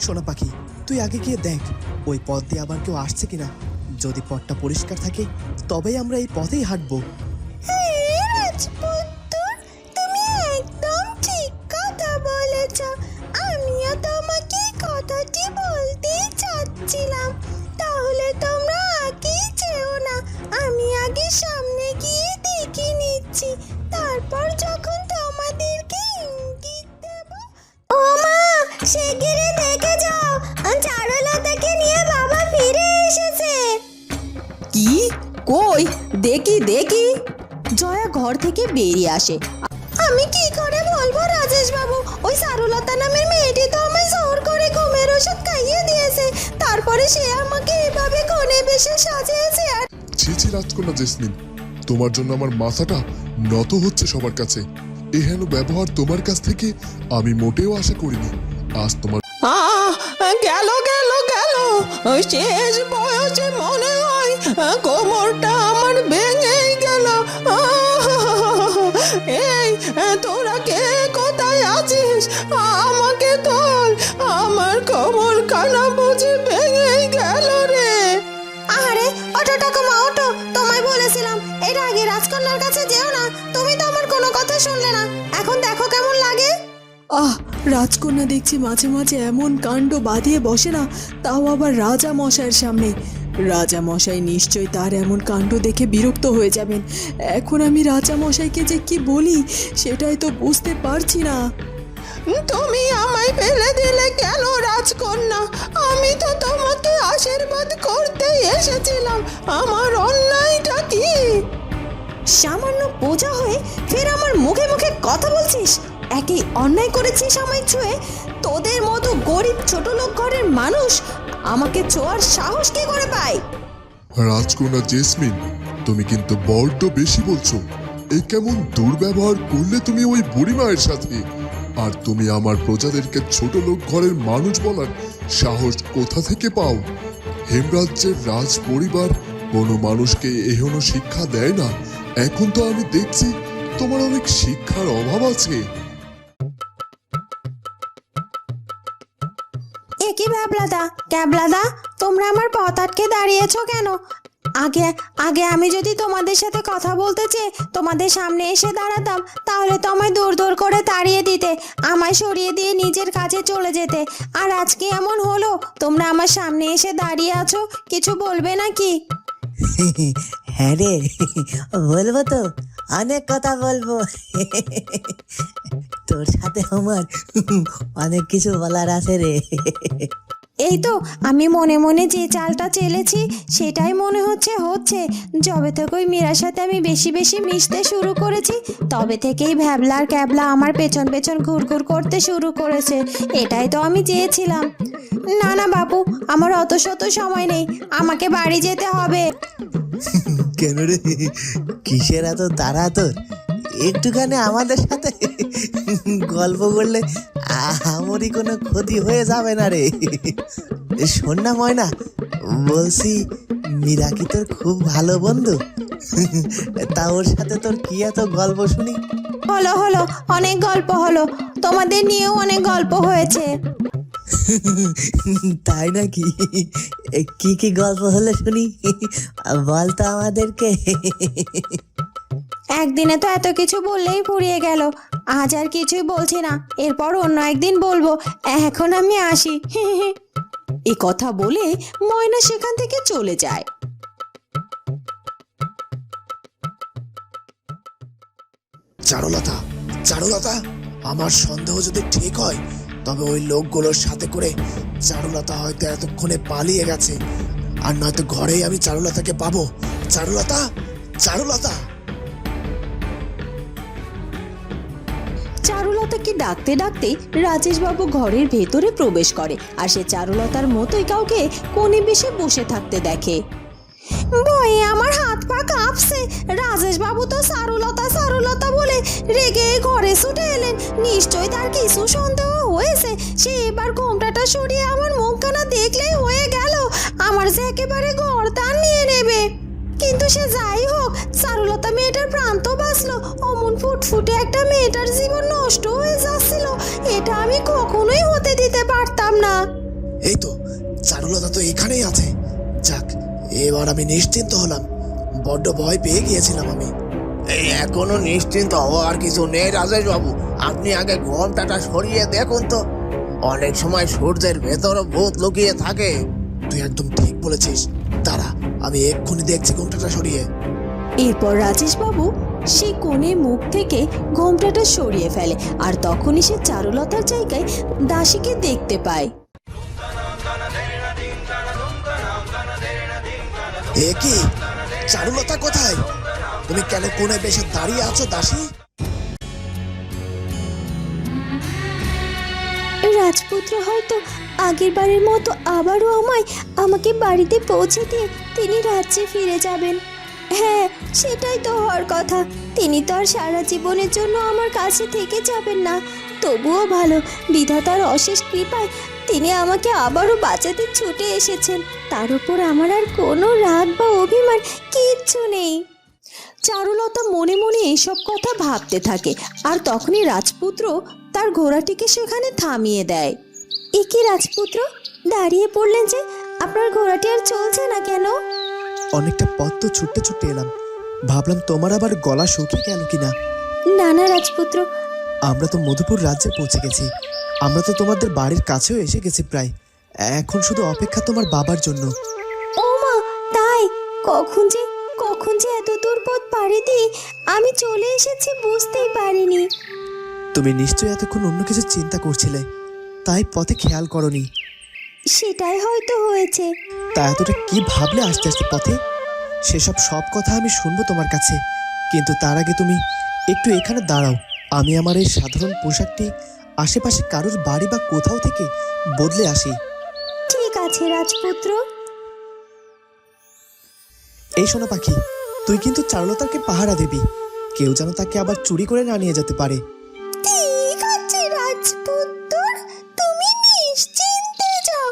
সোনা পাখি, তুই আগে গিয়ে দেখ, ওই পথ দিয়ে আবার কেউ আসছে কিনা। যদি পথটা পরিষ্কার থাকে, তবেই আমরা এই পথেই হাঁটবো। রাজপুত্তর, তুমি কই? দেখি দেখি। জয়া ঘর থেকে বেরিয়ে আসে। আমি কি করে বলব রাজেশ বাবু ওই সারুলতা নামের মেয়েটি তো আমায় জোর করে ঘুমের ওষুধ খাইয়ে দিয়েছে। তারপরে সে আমাকে এভাবে কোণে বেশে সাজিয়েছে আর ছি ছি রাজকন্যা জেসমিন তোমার জন্য আমার মাথাটা নত হচ্ছে সবার কাছে। এহেন ব্যবহার তোমার কাছ থেকে আমি মোটেও আশা করিনি। আজ তোমার আহ, গেল গেল গেল। শেষ আছিস আমাকে তোল আমার কোমর কানা বুঝি ভেঙেই গেল রে। আরে অটো ঠাকুমা অটো তোমায় বলেছিলাম এর আগে রাজকন্যার কাছে যেও না। তুমি তো আমার কোনো কথা শুনলে না। এখন দেখো কেমন লাগে। আহ রাজকন্যা দেখছি মাঝে মাঝে এমন কাণ্ড বাঁধিয়ে বসে না তাও আবার রাজা মশাইয়ের সামনে। রাজা মশাই নিশ্চয়ই তার এমন কাণ্ড দেখে বিরক্ত হয়ে যাবেন। এখন আমি রাজা মশাইকে যে কি বলি সেটাই তো বুঝতে পারছি না। তুমি আমায় ফেলে দিলে কেন রাজকন্যা? আমি তো তোমাকে আশীর্বাদ করতে এসেছিলাম। আমার অন্যায়টা কি? সামান্য বোঝা হয়ে ফের আমার মুখে মুখে কথা বলছিস? একই অন্যায় করেছিস আমায় ছুঁয়ে? তোদের মতো গরিব ছোট লোক ঘরের মানুষ আমাকে ছোঁয়ার সাহস কি করে পায়? রাজকন্যা জেসমিন তুমি কিন্তু বড্ড বেশি বলছো। এই কেমন দুর্ব্যবহার করলে তুমি ওই বুড়ি মায়ের সাথে? আর তুমি আমার প্রজাদেরকে ছোট লোক ঘরের মানুষ বলার সাহস কোথা থেকে পাও? হেমরাজ্যের রাজ পরিবার কোনো মানুষকে এহনো শিক্ষা দেয় না। এখন তো আমি দেখছি তোমার অনেক শিক্ষার অভাব আছে। এ কি ভ্যাবলাদা ক্যাবলাদা, তোমরা আমার পথ আটকে দাঁড়িয়েছো কেন? আগে আগে আমি যদি তোমাদের সাথে কথা বলতে চেয়ে তোমাদের সামনে এসে দাঁড়াতাম, তাহলে তো আমায় দূর দূর করে তাড়িয়ে দিতে, আমায় সরিয়ে দিয়ে নিজের কাছে চলে যেতে। আর আজকে এমন হলো, তোমরা আমার সামনে এসে দাঁড়িয়ে আছো, কিছু বলবে নাকি? হ্যাঁ রে, বলব তো, অনেক কথা বলব। তোর সাথে আমার অনেক কিছু বলার আছে রে। এই তো, আমি মনে মনে যে চালটা চেলেছি, সেটাই মনে হচ্ছে হচ্ছে। যবে থেকে ওই মীরার সাথে আমি বেশি বেশি মিশতে শুরু করেছি, তবে থেকেই ভ্যাবলার ক্যাবলা আমার পেছন পেছন ঘুরঘুর করতে শুরু করেছে। এটাই তো আমি চেয়েছিলাম। না না বাবু আমার অত শত সময় নেই, আমাকে বাড়ি যেতে হবে। কেন রে? কিসের এত তারা তোর একটুখানি আমাদের সাথে গল্প করলে আমারই কোনো ক্ষতি হয়ে যাবে না রে। শোন না ময়না বলছি মীরা কি তোর খুব ভালো বন্ধু। তা ওর সাথে তোর কি এত গল্প শুনি? হলো হলো অনেক গল্প হলো। তোমাদের নিয়েও অনেক গল্প হয়েছে। তাই নাকি? কি কি গল্প হলো শুনি? বল তো আমাদেরকে। একদিনে তো এত কিছু বললেই ফুরিয়ে গেল। আজ আর কিছুই বলছি না। এরপর অন্য একদিন বলব। এখন আমি আসি। এ কথা বলে ময়না সেখান থেকে চলে যায়। চারুলতা চারুলতা, আমার সন্দেহ যদি ঠিক হয়, তবে ওই লোকগুলোর সাথে করে চারুলতা হয়তো এতক্ষণে পালিয়ে গেছে। আর নয়তো ঘরেই আমি চারুলতাকে পাবো। চারুলতা চারুলতা! চারুলতাকে ডাকতে ডাকতে রাজেশবাবু ঘরের ভেতরে প্রবেশ করে আর সে চারুলতার মতোই কাউকে কোণে বেশে বসে থাকতে দেখে। বয়ে আমার হাত পা কাঁপছে। রাজেশ বাবু তো সারুলতা সারুলতা বলে রেগে ঘরে ছুটে এলেন। নিশ্চয়ই তার কিছু সন্দেহ হয়েছে। সে এবার ঘোমটাটা সরিয়ে আমার মুখখানা দেখলেই হয়ে গেল। আমার যে একেবারে ঘর তার নিয়ে নেবে। কিন্তু সে যাই হোক চারুলতা মেয়েটার প্রাণ তো বাঁচলো। অমন ফুটফুটে একটা মেয়েটার জীবন নষ্ট হয়ে যাচ্ছিল। এটা আমি কখনোই হতে দিতে পারতাম না। এই তো চারুলতা তো এখানেই আছে। যাক এবার আমি নিশ্চিন্ত হলাম। বড্ড ভয় পেয়ে গিয়েছিলাম আমি। এই এখনও নিশ্চিন্ত হওয়ার কিছু নেই রাজেশ বাবু আপনি আগে ঘোমটাটা সরিয়ে দেখুন তো। অনেক সময় সূর্যের ভেতরও ভূত লুকিয়ে থাকে। তুই একদম ঠিক বলেছিস। দাঁড়া আমি এক্ষুনি দেখছি ঘোমটাটা সরিয়ে। এরপর রাজেশবাবু সে কোণে মুখ থেকে ঘোমটাটা সরিয়ে ফেলে আর তখনই সে চারুলতার জায়গায় দাসীকে দেখতে পায়। এ কি? চারুলতা কোথায়? তুমি কেন কোণে বেশি দাঁড়িয়ে আছো দাসী? রাজপুত্র হয়তো আগের বারের মতো আবারও আমায় আমাকে বাড়িতে পৌঁছে দিয়ে তিনি রাজ্যে ফিরে যাবেন। হ্যাঁ সেটাই তো হওয়ার কথা। তিনি তো আর সারা জীবনের জন্য আমার কাছে থেকে যাবেন না। তবুও ভালো, বিধাতার অশেষ কৃপায় তিনি আমাকে আবারও বাঁচাতে ছুটে এসেছেন। তার উপর আমার আর কোনো রাগ বা অভিমান কিচ্ছু নেই। চারুলতা মনে মনে এইসব কথা ভাবতে থাকে, আর তখনই রাজপুত্র তার ঘোড়াটিকে সেখানে থামিয়ে দেয়। এ কি রাজপুত্র দাঁড়িয়ে পড়লেন যে আপনার ঘোড়াটি আর চলছে না কেন? অনেকটা পথ তো ছুটতে ছুটতে এলাম। ভাবলাম তোমার আবার গলা শুকিয়ে গেল কিনা? না না রাজপুত্র। আমরা তো মধুপুর রাজ্যে পৌঁছে গেছি। আমরা তো তোমাদের বাড়ির কাছেও এসে গেছি প্রায়। এখন শুধু অপেক্ষা তোমার বাবার জন্য। ও মা তাই? কখন যে কখন যে এত দূর পথ পাড়ি দিয়ে আমি চলে এসেছি বুঝতেই পারিনি। তুমি নিশ্চয়ই এতক্ষণ অন্য কিছু চিন্তা করছিলে তাই পথে খেয়াল করনি। সেটাই হয়তো হয়েছে। তা এতটা কি ভাবলে আস্তে আস্তে পথে? সেসব সব কথা আমি শুনব তোমার কাছে কিন্তু তার আগে তুমি একটু এখানে দাঁড়াও। আমি আমার এই সাধারণ পোশাকটি আশেপাশে কারোর বাড়ি বা কোথাও থেকে বদলে আসি। ঠিক আছে রাজপুত্র। এই শোনো পাখি তুই কিন্তু চারুলতাকে পাহারা দিবি। কেউ যেন তাকে আবার চুরি করে না নিয়ে যেতে পারে। ঠিক আছে রাজপুত্র তুমি নিশ্চিন্তে যাও।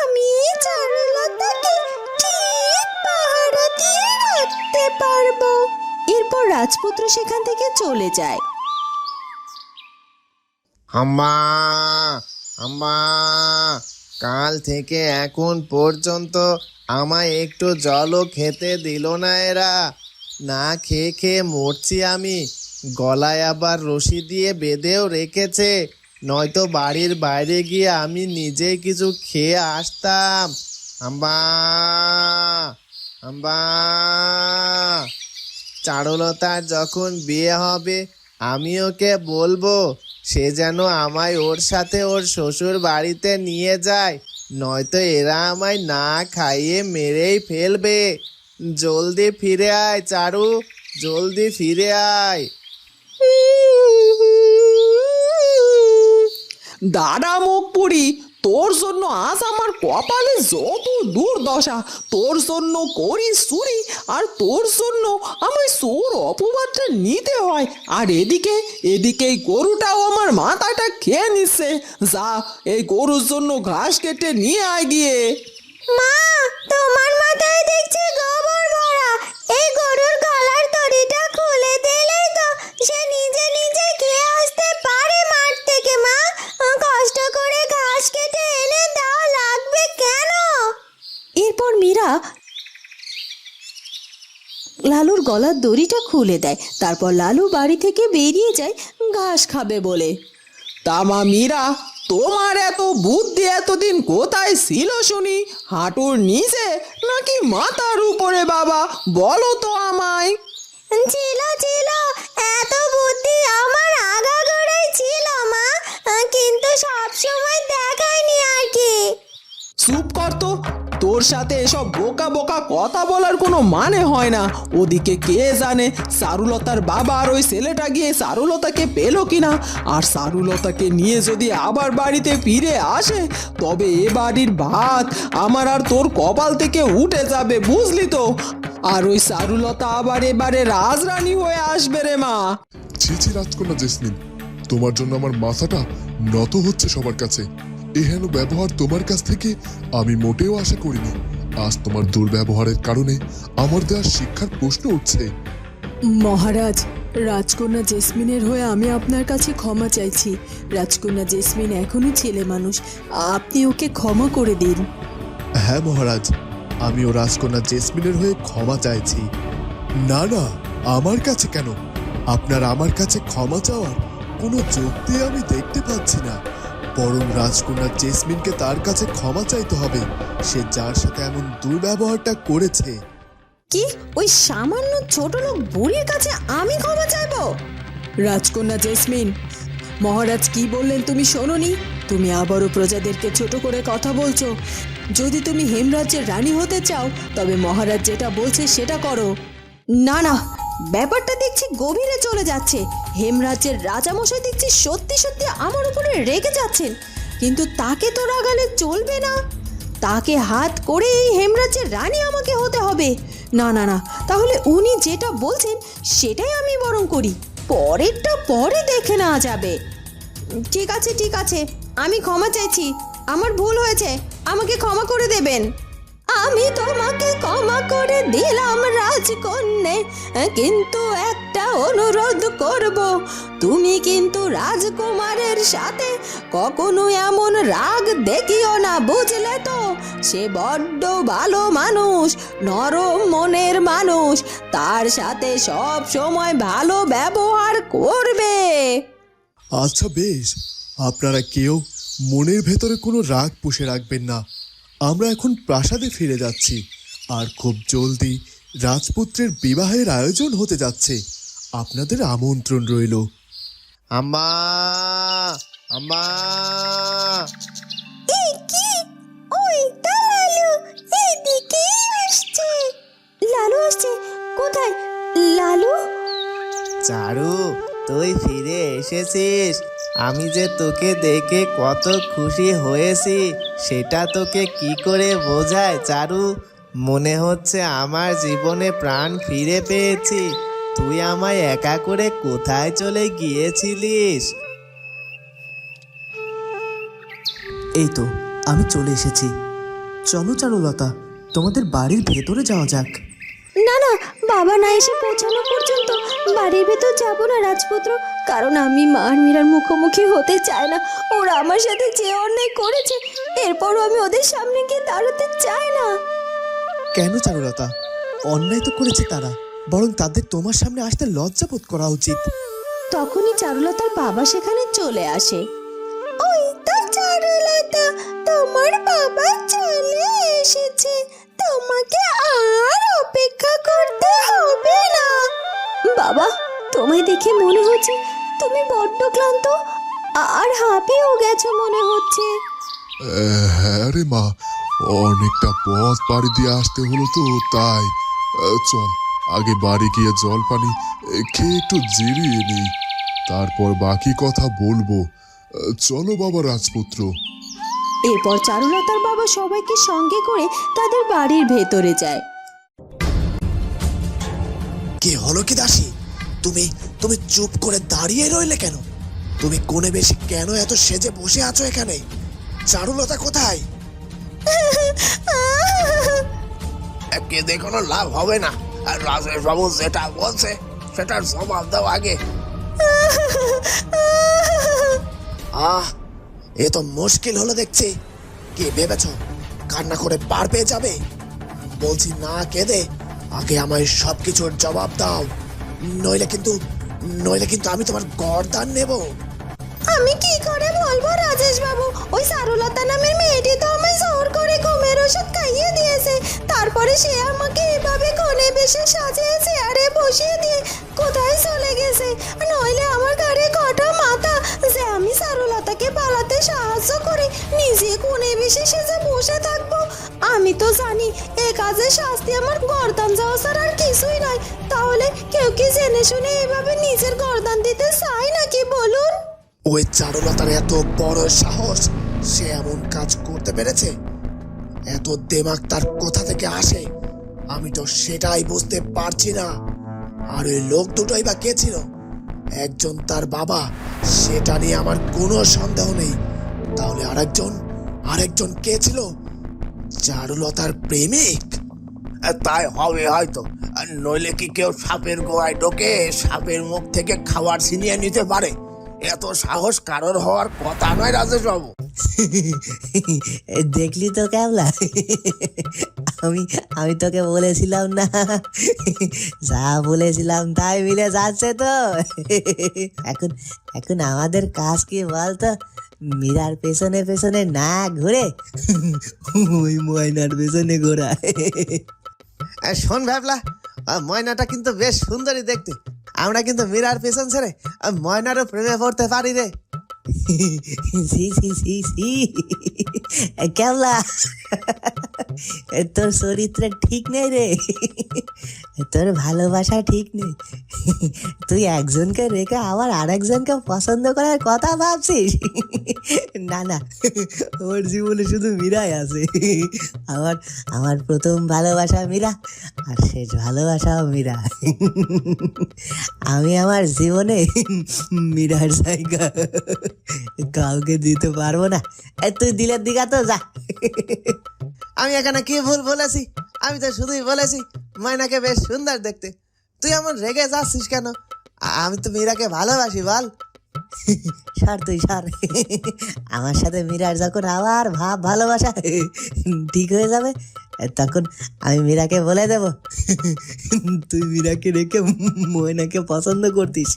আমি এই চারুলতাকে ঠিক পাহারা দিয়ে রাখতে পারব। এরপর রাজপুত্র সেখান থেকে চলে যায়। আম্মা আম্মা কাল থেকে এখন পর্যন্ত আমায় একটু জলও খেতে দিল না এরা। না খেয়ে খেয়ে মরছি আমি। গলায় আবার রশি দিয়ে বেঁধেও রেখেছে। নয়তো বাড়ির বাইরে গিয়ে আমি নিজেই কিছু খেয়ে আসতাম। আম্মা আম্মা। চারুলতার যখন বিয়ে হবে, আমি ওকে বলব, সে যেন আমায় ওর সাথে ওর শ্বশুর বাড়িতে নিয়ে যায়। নয়তো এরা আমায় না খাইয়ে মেরেই ফেলবে। জলদি ফিরে আয়, চারু, জলদি ফিরে আয়। দাঁড়া মুখ পুরি তোর জন্য আজ আমার কপালে যত দুর্দশা, তোর জন্য করি চুরি আর তোর জন্য আমার সোর অপবাদটা নিতে হয়। আর এদিকে এদিকে এই গরুটাও আমার মাথাটা খেয়ে নিচ্ছে। যা, এই গরুর জন্য ঘাস কেটে নিয়ে আয় গিয়ে। মা, তোমার মাথায় দেখছি গোবর ভরা। এই গরুর গলার দড়িটা খুলে দিলেই তো সে নিজে এরপর লালুর গলার দড়িটা খুলে দেয়। তারপর লালু বাড়ি থেকে বেরিয়ে যায় ঘাস খাবে বলে। তামা মীরা তোমার এত বুদ্ধি এতদিন কোথায় ছিল শুনি? হাঁটুর নিচে নাকি মাথার উপরে বাবা? বলো তো আমায়। ছিল ছিল এত বুদ্ধি আমার আগাগোড়াই ছিল মা কিন্তু সব সময় দেখায়নি আর কি। চুপ কর তো তোর সাথে এসব বোকা বোকা কথা বলার কোনো মানে হয় না। ওদিকে কে জানে সারুলতার বাবা আর ওই ছেলেটা গিয়ে চারুলতাকে পেল কিনা। আর সারুলতাকে নিয়ে যদি আবার বাড়িতে ফিরে আসে, তবে এ বাড়ির ভাত আমার আর তোর কপাল থেকে উঠে যাবে, বুঝলি তো? আর ওই সারুলতা আবার এবারে রাজরানী হয়ে আসবে রে মা। ছি ছি রাজকন্যা জেসমিন, তোমার জন্য আমার মাথাটা নত হচ্ছে সবার কাছে। এহেন ব্যবহার তোমার কাছ থেকে। আমি মোটেও আশা করিনি। আজ তোমার দুর্ব্যবহারের কারণে আমার দেওয়ার শিক্ষার প্রশ্ন উঠছে। মহারাজ রাজকন্যা জেসমিনের হয়ে আমি আপনার কাছে ক্ষমা চাইছি। রাজকন্যা জেসমিন এখনই ছেলে মানুষ। আপনি ওকে ক্ষমা করে দিন। হ্যাঁ মহারাজ আমিও রাজকন্যা জেসমিনের হয়ে ক্ষমা চাইছি। না না আমার কাছে কেন? আপনার আমার কাছে ক্ষমা চাওয়ার কোনো যুক্তি আমি দেখতে পাচ্ছি না। বরং রাজকন্যা জেসমিনকে তার কাছে ক্ষমা চাইতে হবে। সে যার সাথে এমন দুর্ব্যবহারটা করেছে। কি? ওই সামান্য ছোট লোক বুড়ির কাছে আমি ক্ষমা চাইব? রাজকন্যা জেসমিন মহারাজ কি বললেন তুমি শোনোনি? তুমি আবারও প্রজাদেরকে ছোট করে কথা বলছো। যদি তুমি হেমরাজ্যের রানী হতে চাও তবে মহারাজ যেটা বলছে সেটা করো। না না ব্যাপারটা দেখছি গভীরে চলে যাচ্ছে। হেমরাজ্যের রাজামশাই দেখছি সত্যি সত্যি আমার উপরে রেগে যাচ্ছেন। কিন্তু তাকে তো রাগালে চলবে না। তাকে হাত করে এই হেমরাজ্যের রানী আমাকে হতে হবে। না না না, তাহলে উনি যেটা বলছেন সেটাই আমি বরং করি। পরেরটা পরে দেখে নেওয়া যাবে। ঠিক আছে ঠিক আছে, আমি ক্ষমা চাইছি। আমার ভুল হয়েছে, আমাকে ক্ষমা করে দেবেন। আমি তোমাকে ক্ষমা করে দিলাম, রাজকন্যে। কিন্তু একটা অনুরোধ করব। তুমি কিন্তু রাজকুমারের সাথে কখনো এমন রাগ দেখিও না, বুঝলে তো? সে বড্ড ভালো মানুষ, নরম মনের মানুষ। তার সাথে সব সময় ভালো ব্যবহার করবে। আচ্ছা বেশ। আপনারা কেউ মনের ভেতরে কোনো রাগ পুষে রাখবেন না। আমরা এখন প্রাসাদে ফিরে যাচ্ছি। আর খুব জলদি রাজপুত্রের বিবাহের আয়োজন হতে যাচ্ছে। আপনাদের আমন্ত্রণ রইল। আম্মা! আম্মা! আসছে। কোথায়? লালু? চারু তুই ফিরে এসেছিস। আমি যে তোকে দেখে কত খুশি হয়েছি। সেটা তোকে কি করে বোঝায় চারু? মনে হচ্ছে আমার জীবনে প্রাণ ফিরে পেয়েছি। তুই আমায় একা করে কোথায় চলে গিয়েছিলিস? এই তো আমি চলে এসেছি। চলো চারুলতা তোমাদের বাড়ির ভেতরে যাওয়া যাক। না না বাবা না এসে পৌঁছানো পর্যন্ত বাড়ির ভেতর যাব না রাজপুত্র। কারণ আমি মার মীরার মুখোমুখি হতে চাই না। ওরা আমার সাথে যে অন্যায় করেছে এরপরও আমি ওদের সামনে গিয়ে দাঁড়াতে চাই না। কেন চারুলতা? অন্যায় তো করেছে তারা বরং তাদের তোমার সামনে আসতে লজ্জা বোধ করা উচিত। তখনই চারুলতার বাবা সেখানে চলে আসে। ওই তো চারুলতা তোমার বাবা চলে এসেছে। তোমাকে আর অপেক্ষা করতে হবে না। বাবা তোমায় দেখে মনে হচ্ছে তুমি বড্ড ক্লান্ত। আর হাঁপিয়েও গেছো মনে হচ্ছে। হ্যাঁ রে মা অনেকটা পথ পাড়ি দিয়ে আসতে হলো তো তাই। চল আগে বাড়ি গিয়ে জল পানি খেয়ে একটু জিরিয়ে নিই। তারপর বাকি কথা বলব। চলো বাবা রাজপুত্র। এরপর চারুলতার বাবা সবাইকে সঙ্গে করে তাদের বাড়ির ভেতরে যায়। কি হলো কি দাসী? তুমি তুমি চুপ করে দাঁড়িয়ে রইলে কেন? তুমি কোণে বেশি কেন এত সেজে বসে আছো এখানে? চারুলতা কোথায়? কেঁদে কোনো লাভ হবে না। আর রাজেশ বাবু যেটা বলছে সেটার জবাব দাও আগে। আহ এ তো মুশকিল হলো দেখছি। কি ভেবেছ? কান্না করে পার পেয়ে যাবে? বলছি না কেঁদে আগে আমায় সব কিছুর জবাব দাও। নইলে কিন্তু নইলে কিন্তু আমি তোমার গরদান নেব। আমি কি করে বলব রাজেশ বাবু ওই সারুলতা নামের মেয়েটি তো আমায় জোর করে ঘুমের ওষুধ খাইয়ে দিয়েছে। তারপরে সে আমাকে এভাবে কোণে বেশে সাজিয়ে চেয়ারে বসিয়ে দিয়ে কোথায় চলে গেছে? নইলে আমার ঘরে কটা মাথা যে আমি সারুলতাকে পালাতে সাহায্য করে, নিজে কোণে বেশে সেজে বসে থাকব। আমি তো জানি এ কাজে শাস্তি আমার গর্দান যাওয়া ছাড়া আর কিছুই নয় তাহলে কেউ কি জেনে শুনে এভাবে নিজের গর্দান দিতে চায় নাকি বলুন? ওই চারুলতার এত বড় সাহস, সে এমন কাজ করতে পেরেছে? এত দেমাগ তার কোথা থেকে আসে? আমি তো সেটাই বুঝতে পারছি না। আর ওই লোক দুটোই বা কে ছিল? একজন তার বাবা, সেটা নিয়ে আমার কোনো সন্দেহ নেই। তাহলে আরেকজন আরেকজন কে ছিল? চারুলতার প্রেমিক? তাই হবে হয়তো। নইলে কি কেউ সাপের গোয়ায় ঢোকে সাপের মুখ থেকে খাবার ছিনিয়ে নিতে পারে? এত সাহস কারোর হওয়ার কথা নয় রাজেশ বাবু দেখলি তো ক্যাবলা আমি আমি তোকে বলেছিলাম না। যা বলেছিলাম তাই মিলে যাচ্ছে তো। এখন এখন আমাদের কাজ কি বলতো? মীরার পেছনে পেছনে না ঘুরে ওই ময়নার পেছনে ঘোরা। আর শোন ভাবলা ময়নাটা কিন্তু বেশ সুন্দরী দেখতে। আমরা কিন্তু মীরার পেছন ছেড়ে ময়নারও প্রেমে পড়তে পারি রে। সি সি সি সি কেমলা তোর চরিত্র ঠিক নেই রে। তোর ভালোবাসা ঠিক নেই। তুই একজনকে রেখে আবার আরেকজনকে পছন্দ করার কথা ভাবছিস? না না, ওর জীবনে শুধু মীরাই আছে। আমার আমার প্রথম ভালোবাসা মীরা, আর শেষ ভালোবাসাও মীরা। আমি আমার জীবনে মীরার জায়গা কাউকে দিতে পারব না। তুই দিলের দিঘা তো যা। আমি এখানে কি ভুল বলেছি? আমি তো শুধুই বলেছি ময়নাকে বেশ সুন্দর দেখতে। তুই এমন রেগে যাচ্ছিস কেন? আমি তো মীরাকে ভালোবাসি, বল। সার তুই, সার। আমার সাথে মীরার যখন আবার ভাব, ভালোবাসা ঠিক হয়ে যাবে, তখন আমি মীরাকে বলে দেব। তুই মীরাকে রেখে ময়নাকে পছন্দ করতিস।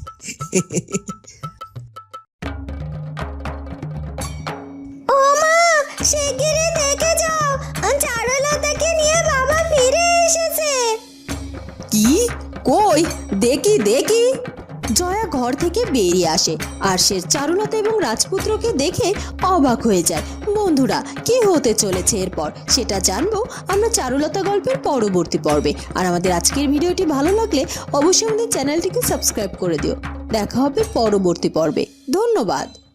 কই? দেখি দেখি। জয়া ঘর থেকে বেরিয়ে আসে আর সে চারুলতা এবং রাজপুত্রকে দেখে অবাক হয়ে যায়। বন্ধুরা, কি হতে চলেছে এরপর? সেটা জানব আমরা চারুলতা গল্পের পরবর্তী পর্বে। আর আমাদের আজকের ভিডিওটি ভালো লাগলে অবশ্যই আমাদের চ্যানেলটিকে সাবস্ক্রাইব করে দিও। দেখা হবে পরবর্তী পর্বে। ধন্যবাদ।